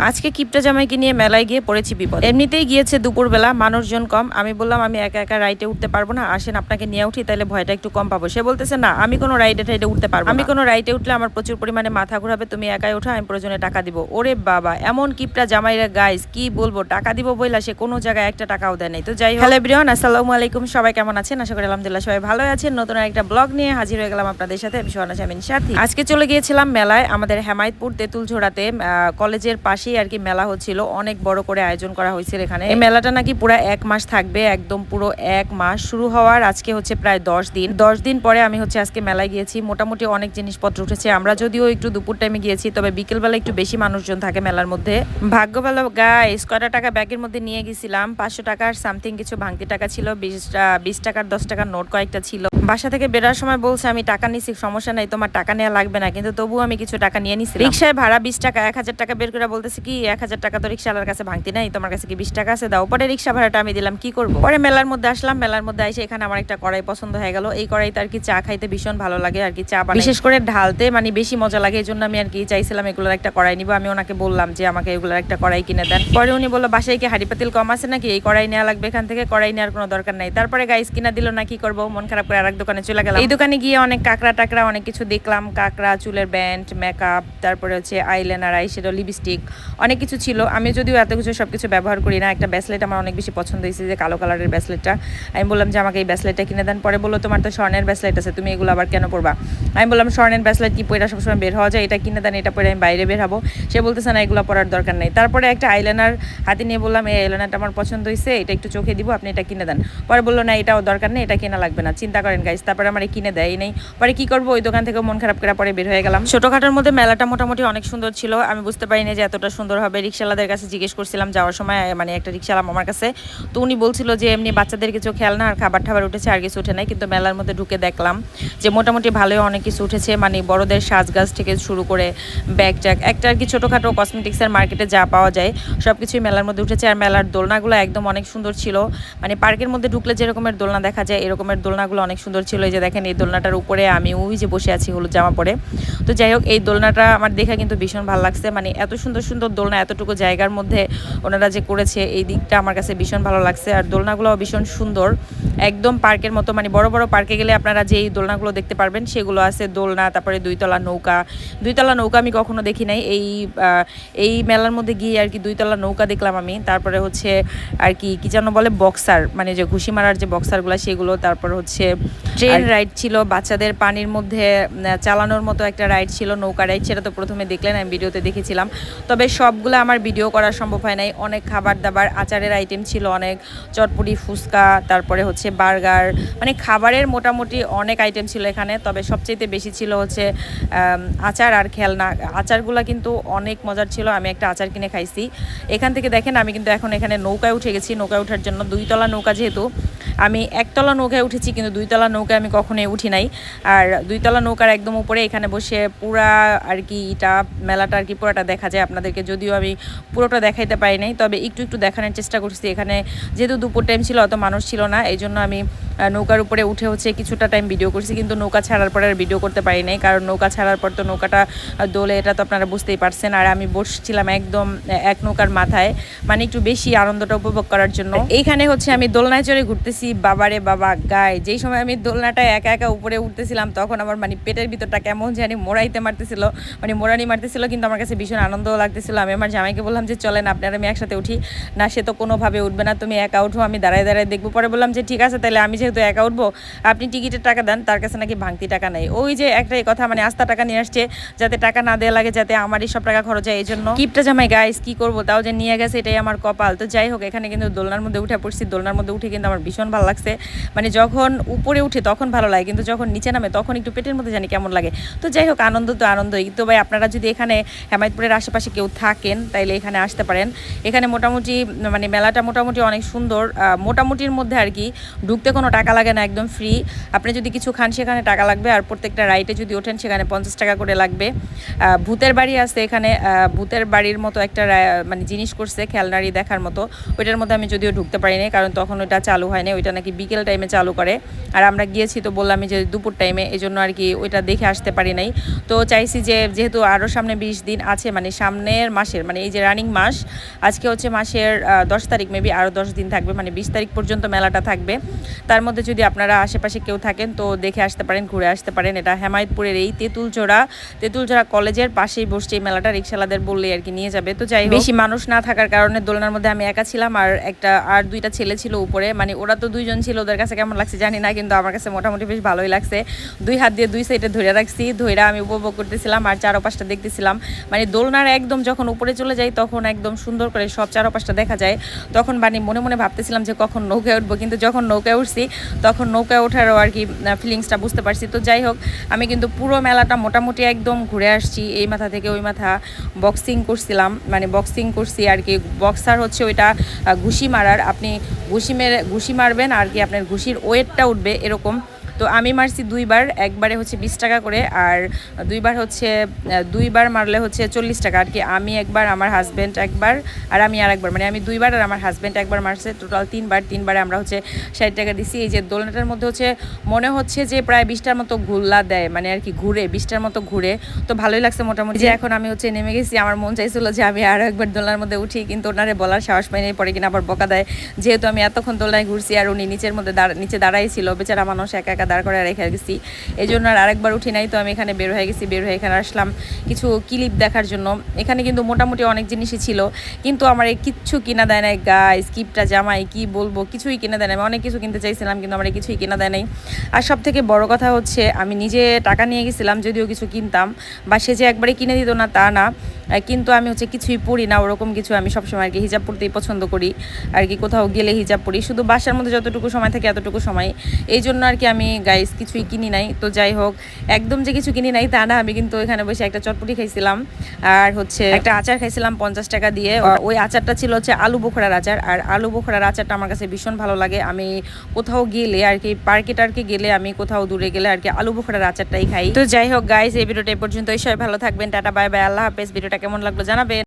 আজকে কিপটা জামাইকে নিয়ে মেলায় গিয়ে পড়েছি বিপদ। এমনিতেই গিয়েছে দুপুরবেলা মানুষজন কম। আমি বললাম আমি একা একা রাইডে উঠতে পারব না। আসেন আপনাকে নিয়ে উঠি তাহলে ভয়টা একটু কম পাবো। সে বলতেছে না আমি কোনো রাইডে টাইডে উঠতে পারব আমি কোনো রাইডে উঠলে আমার প্রচুর পরিমাণে মাথা ঘোরাবে তুমি একাই ওঠো আমি প্রয়োজনে টাকা দিব। ওরে বাবা এমন কিপটা জামাইরা গাইস কি বলব? টাকা দিব বইলা সে কোনো জায়গায় একটা টাকাও দেয় নাই। তো যাই হোক। হ্যালো ব্রিয়ন আসসালামু আলাইকুম। সবাই কেমন আছেন? আশা করি আলহামদুলিল্লাহ সবাই ভালো আছেন। নতুন একটা ব্লগ নিয়ে হাজির হয়ে গেলাম আপনাদের সাথে। আমি সোহানা শামিন সাথী। আজকে চলে গিয়েছিলাম মেলায় আমাদের হেমায়তপুর তেঁতুলঝোড়াতে কলেজের পাশেই আর কি মেলা হচ্ছিল। অনেক বড় করে আয়োজন করা হয়েছিল এখানে। এই মেলাটা নাকি পুরো এক মাস থাকবে, একদম পুরো এক মাস। শুরু হওয়ার আজকে হচ্ছে প্রায় দশ দিন। দশ দিন পরে আমি হচ্ছে আজকে মেলায় গিয়েছি। মোটামুটি অনেক জিনিসপত্র উঠেছে। আমরা যদিও একটু দুপুর টাইমে গিয়েছি, তবে বিকেলবেলা একটু বেশি মানুষজন থাকে মেলার মধ্যে। ভাগ্য ভালো গাইস কয়টা টাকা ব্যাগের মধ্যে নিয়ে গেছিলাম? পাঁচশো টাকার সামথিং কিছু ভাঙতি টাকা ছিল বিশ টাকার, দশ টাকার নোট কয়েকটা ছিল। বাসা থেকে বেরোর সময় বলছে আমি টাকা নিছি সমস্যা নাই তোমার টাকা নেওয়া লাগবে না। কিন্তু তবুও আমি কিছু টাকা নিয়ে নিছি রিক্সায় ভাড়া বিশ টাকা এক হাজার টাকা বের করে বলতেছে কি এক হাজার টাকা তো রিক্সাওয়ালার কাছে ভাঙতি নাই? তোমার কাছে কি বিশ টাকা আছে? দাও। পরে রিক্সা ভাড়াটা আমি দিলাম কি করব? পরে মেলার মধ্যে আসলাম মেলার মধ্যে এসে এখানে আমার একটা কড়াই পছন্দ হয়ে গেল। এই কড়াইতে আর কি চা খাইতে ভীষণ ভালো লাগে আর কি চা বানাই। বিশেষ করে ঢালতে মানে বেশি মজা লাগে এই জন্য আমি আর কি চাইছিলাম এগুলোর একটা কড়াই নিবো। আমি ওনাকে বললাম যে আমাকে এগুলোর একটা কড়াই কিনে দেন। পরে উনি বলল বাসায় কি হাড়ি পাতিল কম আছে নাকি? এই কড়াই নেওয়া লাগবে এখান থেকে কড়াই নেওয়ার কোনো দরকার নাই। তারপরে গাইস কিনা দিল না কি করব? মন খারাপ করে আরেক দোকানে চলে গেলাম। এই দোকানে গিয়ে অনেক কাঁকড়া টাকড়া, অনেক কিছু দেখলাম। কাঁকড়া, চুলের ব্যান্ড মেকআপ তারপরে হচ্ছে আইলাইনার আইশ্যাডো লিপস্টিক অনেক কিছু ছিল। আমি যদিও এত কিছু সব কিছু ব্যবহার করি না, একটা ব্যাসলেট আমার অনেক বেশি পছন্দ হয়েছে যে কালো কালারের ব্যাসলেটটা আমি বললাম যে, আমাকে এই ব্যাসলেটটা কিনে দেন। পরে বলল, তোমার তো স্বর্ণের ব্যাসলেট আছে, তুমি এগুলো আবার কেন পরবা? আমি বললাম, স্বর্ণের ব্যাসলেট কি পরে সবসময় বের হওয়া যায়? এটা কিনে দেন, এটা পরে আমি বাইরে বের হব। সে বলতেছে, না, এগুলো পরার দরকার নেই। তারপরে একটা আইলাইনার হাতে নিয়ে বললাম, এই আইলাইনারটা আমার পছন্দ হয়েছে, এটা একটু চোখে দিব, আপনি এটা কিনে দেন। পরে বলল, না, এটাও দরকার নেই, এটা কেনা লাগবে না। চিন্তা করেন গাইস তারপরে আমার কিনে দেয় নেই। পরে কি করব? ওই দোকান থেকে মন খারাপ করে পরে বের হয়ে গেলাম। ছোটখাটোর মধ্যে মেলাটা মোটামুটি অনেক সুন্দর ছিল। আমি বুঝতে পারিনি যে এতটা সুন্দর হবে। রিক্সাওয়ালাদের কাছে জিজ্ঞেস করছিলাম, যাওয়ার সময় মানে একটা রিক্সাওয়ালা আমার কাছে। তো উনি বলছিল যে, এমনি বাচ্চাদের কিছু খেলনা আর খাবার টাবার উঠেছে, আর কিছু উঠে নাই। কিন্তু মেলার মধ্যে ঢুকে দেখলাম যে মোটামুটি ভালোই অনেক কিছু উঠেছে। মানে বড়দের সাজগাছ থেকে শুরু করে ব্যাগ ট্যাগ, একটা আর কি ছোটোখাটো কসমেটিক্সের মার্কেটে যা পাওয়া যায় সব কিছুই মেলার মধ্যে উঠেছে। আর মেলার দোলনাগুলো একদম অনেক সুন্দর ছিল। মানে পার্কের মধ্যে ঢুকলে যেরকমের দোলনা দেখা যায়, এরকমের দোলনাগুলো অনেক সুন্দর ছিল। এই যে দেখেন, এই দোলনাটার উপরে আমি ওই যে বসে আছি হলুদ জামা পরে। তো যাই হোক, এই দোলনাটা আমার দেখা কিন্তু ভীষণ ভালো লাগছে। মানে এত সুন্দর সুন্দর দোলনা, এতটুকু জায়গার মধ্যে ওনারা যে করেছে, এই দিকটা আমার কাছে ভীষণ ভালো লাগছে। আর দোলনাগুলোও ভীষণ সুন্দর। একদম পার্কের মতো মানে বড় বড় পার্কে গেলে আপনারা যেই দোলনাগুলো দেখতে পারবেন, সেগুলো আছে দোলনা, তারপরে দুইতলা নৌকা। দুইতলা নৌকা আমি কখনো দেখি নাই। এই এই মেলার মধ্যে গিয়ে আর কি দুইতলা নৌকা দেখলাম আমি। তারপরে হচ্ছে আর কি কি যেন বলে, বক্সার মানে যে ঘুষি মারার যে বক্সারগুলো, সেগুলো, তারপর হচ্ছে ট্রেন রাইড ছিল বাচ্চাদের পানির মধ্যে চালানোর মতো একটা রাইড ছিল নৌকা রাইড সেটা তো প্রথমে দেখলেন আমি ভিডিওতে দেখেছিলাম। তবে সবগুলো আমার ভিডিও করা সম্ভব হয় নাই। অনেক খাবার দাবার আচারের আইটেম ছিল অনেক চটপুরি ফুচকা তারপরে হচ্ছে বার্গার মানে খাবারের মোটামুটি অনেক আইটেম ছিল এখানে। তবে সবচেয়ে বেশি ছিল হচ্ছে আচার আর খেলনা। আচারগুলো কিন্তু অনেক মজার ছিল আমি একটা আচার কিনে খাইছি। এখান থেকে দেখেন আমি কিন্তু এখন এখানে নৌকায় উঠে গেছি। নৌকায় ওঠার জন্য দুইতলা নৌকা যেহেতু আমি একতলা নৌকায় উঠেছি কিন্তু দুইতলা নৌকায় আমি কখনোই উঠি নাই। আর দুইতলা নৌকার একদম উপরে এখানে বসে পুরা আর কি এটা মেলাটা আর কি পুরোটা দেখা যায় আপনাদেরকে। যদিও আমি পুরোটা দেখাইতে পারি নাই, তবে একটু একটু দেখানোর চেষ্টা করছি। এখানে যেহেতু দুপুর টাইম ছিল, অত মানুষ ছিল না এই জন্য আমি নৌকার উপরে উঠে হচ্ছে কিছুটা টাইম ভিডিও করছি, কিন্তু নৌকা ছাড়ার পরে আর ভিডিও করতে পারি নাই। কারণ নৌকা ছাড়ার পর তো নৌকাটা দোলে, এটা তো আপনারা বুঝতেই পারছেন। আর আমি বসছিলাম একদম এক নৌকার মাথায় মানে একটু বেশি আনন্দটা উপভোগ করার জন্য। এইখানে হচ্ছে আমি দোলনায় চড়ে ঘুরতেছি, বাবারে বাবা গায়ে যেই সময় আমি দোলনাটা একা একা উপরে উঠতেছিলাম, তখন আমার মানে পেটের ভিতরটা কেমন জানি মোড়াইতে মারতেছিল মানে মোড়ানি মারতেছিল, কিন্তু আমার কাছে ভীষণ আনন্দ লাগতেছিল। আমি আমার জামাইকে বললাম যে, চলেন আপনার আমি একসাথে উঠি। না, সে তো কোনোভাবে উঠবে না, তুমি একা উঠো, আমি দাঁড়ায় দাঁড়ায় দেখব। পরে বললাম যে, ঠিক আছে, তাহলে আমি যেহেতু একা উঠবো, আপনি টিকিটের টাকা দেন, তার কাছে নাকি ভাঙতি টাকা নেই। ওই যে একটাই কথা মানে আস্তা টাকা নিয়ে আসছে, যাতে টাকা না দেওয়া লাগে, যাতে আমারই সব টাকা খরচ হয় এই জন্য কিপটা জামাই গাইস কি করব? তাও যে নিয়ে গেছে, এটাই আমার কপাল। তো যাই হোক, এখানে কিন্তু দোলনার মধ্যে উঠে পড়ছি। দোলনার মধ্যে উঠে কিন্তু আমার ভীষণ ভালো লাগছে। মানে যখন উপরে উঠে তখন ভালো লাগে, কিন্তু যখন নিচে নামে তখন একটু পেটের মধ্যে জানি কেমন লাগে। তো যাই হোক, আনন্দ তো আনন্দই। তো ভাই, আপনারা যদি এখানে হেমায়তপুরের আশেপাশে কেউ থাকেন, তাইলে এখানে আসতে পারেন। এখানে মোটামুটি মানে মেলাটা মোটামুটি অনেক সুন্দর। মোটামুটির মধ্যে আর কি, ঢুকতে কোনো টাকা লাগে না, একদম ফ্রি। আপনি যদি কিছু খান, সেখানে টাকা লাগবে। আর প্রত্যেকটা রাইডে যদি ওঠেন, সেখানে পঞ্চাশ টাকা করে লাগবে। ভূতের বাড়ি আছে এখানে। ভূতের বাড়ির মতো একটা মানে জিনিস করছে, খেলনারি দেখার মতো। ওইটার মধ্যে আমি যদিও ঢুকতে পারিনি, কারণ তখন ওইটা চালু হয়নি ওইটা নাকি বিকেল টাইমে চালু করে। আর আমরা গিয়েছি তো বললাম যে দুপুর টাইমে এই জন্য আর কি ওইটা দেখে আসতে পারি নাই। তো চাইছি যে যেহেতু আরও সামনে বিশ দিন আছে মানে সামনের মাসের মানে এই যে রানিং মাস, আজকে হচ্ছে মাসের দশ তারিখ মেবি আরও দশ দিন থাকবে মানে বিশ তারিখ পর্যন্ত মেলাটা থাকবে। তার মধ্যে যদি আপনারা আশেপাশে কেউ থাকেন তো দেখে আসতে পারেন, ঘুরে আসতে পারেন। এটা হেমায়তপুরের এই তেঁতুলচোড়া তেঁতুলচোড়া কলেজের পাশেই বসছে এই মেলাটা রিক্সালাদের বললেই আর কি নিয়ে যাবে। তো যাই বেশি মানুষ না থাকার কারণে দোলনার মধ্যে আমি একা ছিলাম, আর একটা, আর দুইটা ছেলে ছিল উপরে মানে ওরা তো দুইজন ছিল, ওদের কাছে কেমন লাগছে জানি না, কিন্তু আমার কাছে মোটামুটি বেশ ভালোই লাগছে। দুই হাত দিয়ে দুই সাইডে ধরে রাখছি, ধইরা আমি উপভোগ করতেছিলাম আর চারপাশটা দেখতেছিলাম। মানে দোলনার একদম যখন উপরে চলে যাই, তখন একদম সুন্দর করে সব চারপাশটা দেখা যায়। তখন মানে মনে মনে ভাবতেছিলাম যে কখন নৌকায় উঠবো, কিন্তু যখন নৌকায় উঠছি, তখন নৌকায় ওঠারও আর কি ফিলিংসটা বুঝতে পারছি। তো যাই হোক, আমি কিন্তু পুরো মেলাটা মোটামুটি একদম ঘুরে আসছি। এই মাথা থেকে ওই মাথা বক্সিং করছিলাম। মানে বক্সিং করছি আর কি। বক্সার হচ্ছে ওইটা ঘুষি মারার। আপনি ঘুষি মেরে, ঘুষি মারবেন আর কি, আপনার ঘুষির ওয়েটটা উঠবে, এরকম року. তো আমি মারছি দুইবার, একবারে হচ্ছে বিশ টাকা করে আর দুইবার হচ্ছে দুইবার মারলে হচ্ছে চল্লিশ টাকা। আর কি আমি একবার, আমার হাজব্যান্ড একবার আর আমি আর একবার মানে আমি দুইবার আর আমার হাজব্যান্ড একবার মারছে টোটাল তিনবার। তিনবারে আমরা হচ্ছে ষাট টাকা দিছি। এই যে দোলনাটার মধ্যে হচ্ছে মনে হচ্ছে যে প্রায় বিশটার মতো ঘুরলা দেয় মানে আর কি ঘুরে, বিশটার মতো ঘুরে। তো ভালোই লাগছে মোটামুটি। যে এখন আমি হচ্ছে নেমে গেছি, আমার মন চাইছিল যে আমি আরও একবার দোলনার মধ্যে উঠি, কিন্তু ওনারে বলার সাহস পাইনি, পরে কিনা আবার বকা দেয়। যেহেতু আমি এতক্ষণ দোলনায় ঘুরছি আর উনি নিচের মধ্যে নিচে দাঁড়াই ছিল, বেচারা মানুষ একা একা দাঁড় করে রেখে গেছি। এই জন্য আর আরেকবার উঠি নাই, তো আমি এখানে বের হয়ে গেছি, বের হয়ে এখানে আসলাম কিছু ক্লিপ দেখার জন্য। এখানে কিন্তু মোটামুটি অনেক জিনিসই ছিল, কিন্তু আমার এই কিচ্ছু কিনা দেয় নাই গায়ে স্কিপটা জামাই, কি বলব, কিছুই কিনা দেয় নাই। আমি অনেক কিছু কিনতে চাইছিলাম, কিন্তু আমার কিছুই কিনা দেয় নাই। আর সব থেকে বড় কথা হচ্ছে, আমি নিজে টাকা নিয়ে গেছিলাম, যদিও কিছু কিনতাম, বা সে যে একবারে কিনে দিত না, তা না। কিন্তু আমি হচ্ছে কিছুই পড়ি না, ওরকম কিছু আমি সবসময় আর কি হিজাব পড়তেই পছন্দ করি, আর কি কোথাও গেলে হিজাব পড়ি শুধু বাসার মধ্যে যতটুকু সময় থাকে এতটুকু সময়। এই জন্য আর কি আমি গাইস কিছুই কিনি নাই। তো যাই হোক, একদম যে কিছু কিনি নাই তা না, আমি কিন্তু এখানে বসে একটা চটপটি খাইছিলাম, আর হচ্ছে একটা আচার খাইছিলাম পঞ্চাশ টাকা দিয়ে। ওই আচারটা ছিল হচ্ছে আলু বোখরার আচার, আর আলু বোখরার আচারটা আমার কাছে ভীষণ ভালো লাগে। আমি কোথাও গেলে আর কি পার্কে টার্কে গেলে আমি কোথাও দূরে গেলে আর কি আলু বোখরার আচারটাই খাই। তো যাই হোক গাইস এই ভিডিওটা এই পর্যন্তই। সবাই ভালো থাকবেন, টাটা বাই বাই আল্লাহ হাফেজ। কেমন লাগল জানাবেন।